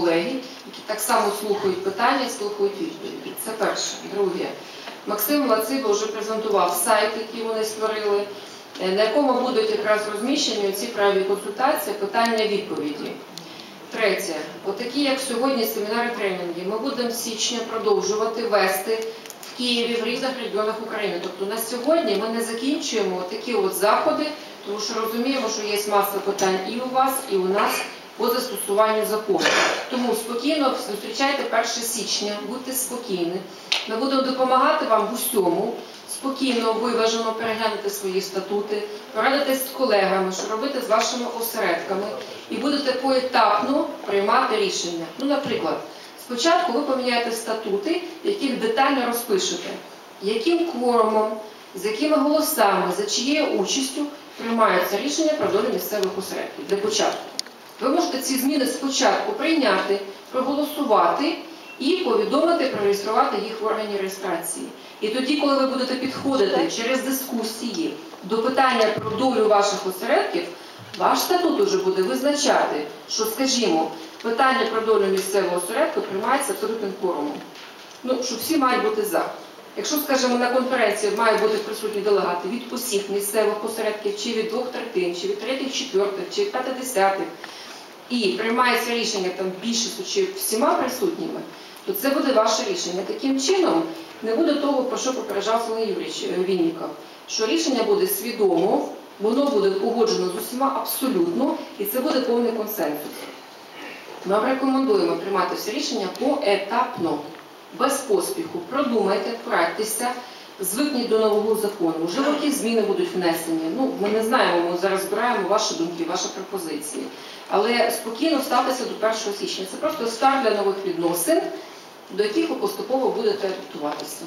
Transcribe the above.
колеги, які так само слухають питання слухають відповіді. Це перше. Друге, Максим Лациба вже презентував сайт, який вони створили, е, на якому будуть якраз розміщені ці праві консультації, питання відповіді. Третє, отакі, як сьогодні, семінари тренінги, ми будемо з січня продовжувати вести в Києві, в різних регіонах України. Тобто на сьогодні ми не закінчуємо такі от заходи, тому що розуміємо, що є маса питань і у вас, і у нас по застосуванню закону. Тому спокійно зустрічайте 1 січня, будьте спокійні. Ми будемо допомагати вам в усьому, спокійно, виважено переглянути свої статути, порадитись з колегами, що робити з вашими осередками, і будете поетапно приймати рішення. Ну, наприклад, спочатку ви поміняєте статути, яких детально розпишете, яким кворумом, з якими голосами, за чиєю участю приймаються рішення про долю місцевих осередків для початку. Ви можете ці зміни спочатку прийняти, проголосувати і повідомити, прореєструвати їх в органі реєстрації. І тоді, коли ви будете підходити через дискусії до питання про долю ваших осередків, ваш статут уже буде визначати, що, скажімо, питання про долю місцевого осередку приймається абсолютним форумом. Ну, що всі мають бути за. Якщо, скажімо, на конференції мають бути присутні делегати від усіх місцевих осередків, чи від двох третин, чи від третіх, четвертих, чи п'ятидесятих, і приймається рішення там більшістю чи всіма присутніми, то це буде ваше рішення. Таким чином не буде того, про що попереджав Сергій Юрійович е, Вінніков, що рішення буде свідомо, воно буде погоджено з усіма абсолютно, і це буде повний консенсус. Ми вам рекомендуємо приймати всі рішення поетапно, без поспіху. Продумайте, порадьтеся, звикніть до нового закону. Вже які зміни будуть внесені. Ну, ми не знаємо, ми зараз збираємо ваші думки, ваші пропозиції. Але спокійно ставтеся до 1 січня. Це просто старт для нових відносин, до яких ви поступово будете адаптуватися.